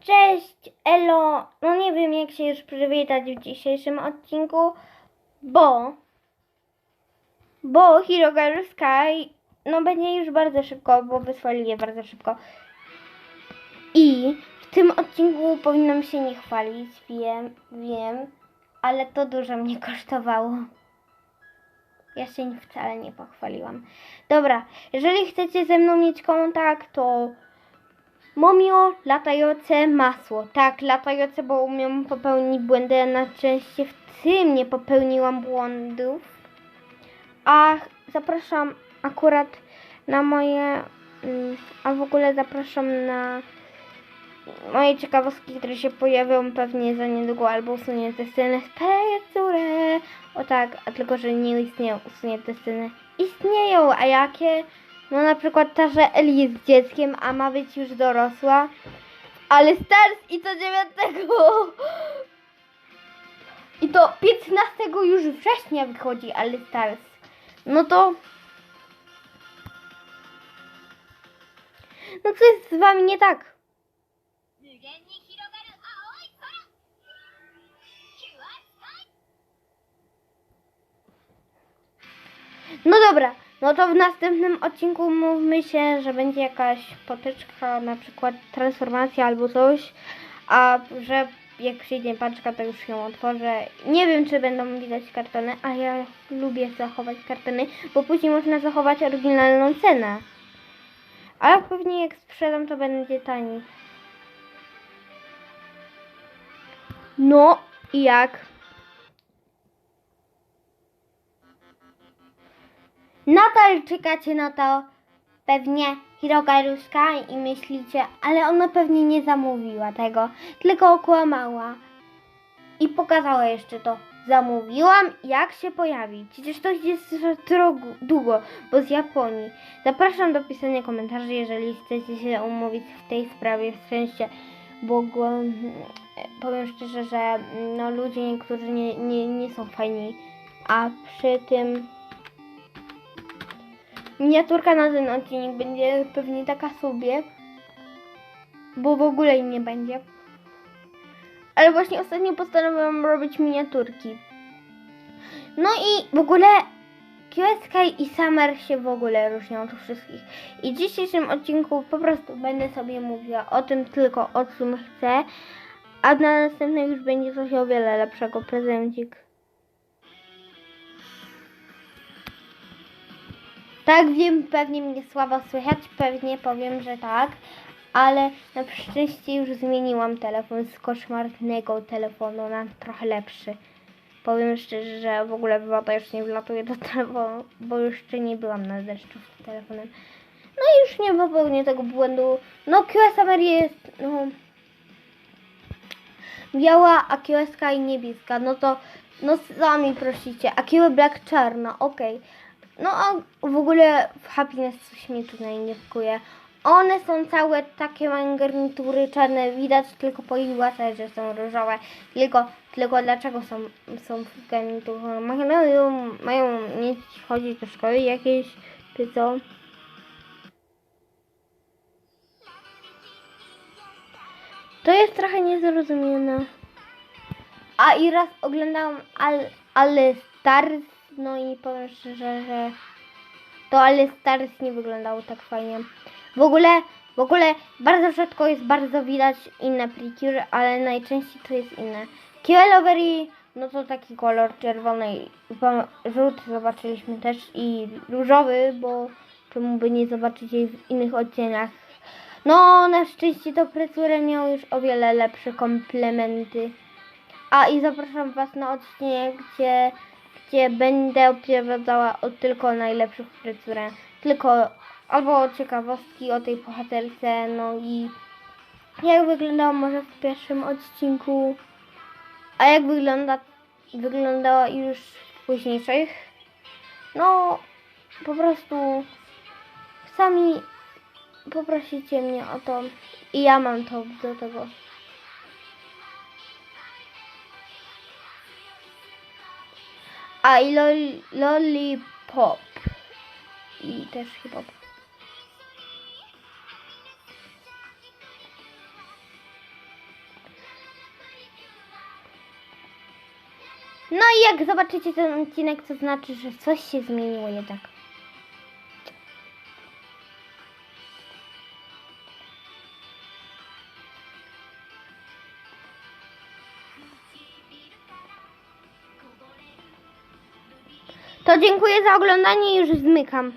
Cześć, Elo. No nie wiem, jak się już przywitać w dzisiejszym odcinku, bo. Bo Hero Girl Sky no będzie już bardzo szybko, bo wysłali je bardzo szybko. I w tym odcinku powinnam się nie chwalić, wiem, wiem, ale to dużo mnie kosztowało. Ja się wcale nie pochwaliłam. Dobra, jeżeli chcecie ze mną mieć kontakt, to Momio, latające masło. Tak, latające, bo umiem popełnić błędy, a na szczęście w tym nie popełniłam błędów. A zapraszam akurat na moje, mm, a w ogóle zapraszam na moje ciekawostki, które się pojawią pewnie za niedługo, albo usunięte sceny z które O tak, a tylko, że nie istnieją usunięte sceny. Istnieją, a jakie? No na przykład ta, że Eli jest dzieckiem, a ma być już dorosła. Ale Stars i to 9. I to 15 już września wychodzi Ale Stars. No to... No co jest z wami nie tak? No dobra no to w następnym odcinku mówmy się, że będzie jakaś potyczka, na przykład transformacja albo coś, a że jak przyjdzie paczka, to już ją otworzę. Nie wiem, czy będą widać kartony, a ja lubię zachować kartony, bo później można zachować oryginalną cenę. Ale pewnie jak sprzedam, to będzie taniej. No i jak? Nadal czekacie na to pewnie Hirogaruska i myślicie, ale ona pewnie nie zamówiła tego, tylko okłamała. I pokazała jeszcze to. Zamówiłam, jak się pojawi. Przecież to jest drogo, długo, bo z Japonii. Zapraszam do pisania komentarzy, jeżeli chcecie się umówić w tej sprawie, w sensie, bo powiem szczerze, że no, ludzie niektórzy nie, nie, nie są fajni, a przy tym Miniaturka na ten odcinek będzie pewnie taka sobie, bo w ogóle jej nie będzie. Ale właśnie ostatnio postanowiłam robić miniaturki. No i w ogóle QSK i Summer się w ogóle różnią od wszystkich. I w dzisiejszym odcinku po prostu będę sobie mówiła o tym tylko, o czym chcę, a na następnym już będzie coś o wiele lepszego. Prezencik. Tak, wiem, pewnie mnie słabo słychać, pewnie powiem, że tak, ale na szczęście już zmieniłam telefon z koszmarnego telefonu na trochę lepszy. Powiem szczerze, że w ogóle woda już nie wlatuje do telefonu, bo jeszcze nie byłam na deszczu z telefonem. No i już nie popełnię tego błędu. No QSMR jest no, biała, a QSK i niebieska. No to no sami prosicie. A QS Black czarna, okej. No a w ogóle w Happiness coś mnie tutaj nie wkuje. One są całe takie mają garnitury czarne, widać tylko po ich włosach, że są różowe. Tylko, tylko dlaczego są, są w garniturze? Mają, mają mieć chodzić do szkoły jakieś, czy co? To jest trochę niezrozumiane. A i raz oglądałam Al, Ale Stars, no i powiem szczerze, że to Ale Stars nie wyglądało tak fajnie. W ogóle, w ogóle bardzo rzadko jest bardzo widać inne precure, ale najczęściej to jest inne. Kiellovery, no to taki kolor czerwony żółty zobaczyliśmy też i różowy, bo czemu by nie zobaczyć jej w innych odcieniach. No, na szczęście to precure miał już o wiele lepsze komplementy. A i zapraszam Was na odcinek, gdzie, gdzie będę opowiadała o tylko najlepszych fryzurach. Tylko albo ciekawostki o tej bohaterce, no i jak wyglądała może w pierwszym odcinku, a jak wygląda, wyglądała już w późniejszych. No, po prostu sami poprosicie mnie o to i ja mam to do tego. A i loli, Lollipop. I też hip-hop. No i jak zobaczycie ten odcinek, to znaczy, że coś się zmieniło nie tak? To dziękuję za oglądanie i już zmykam.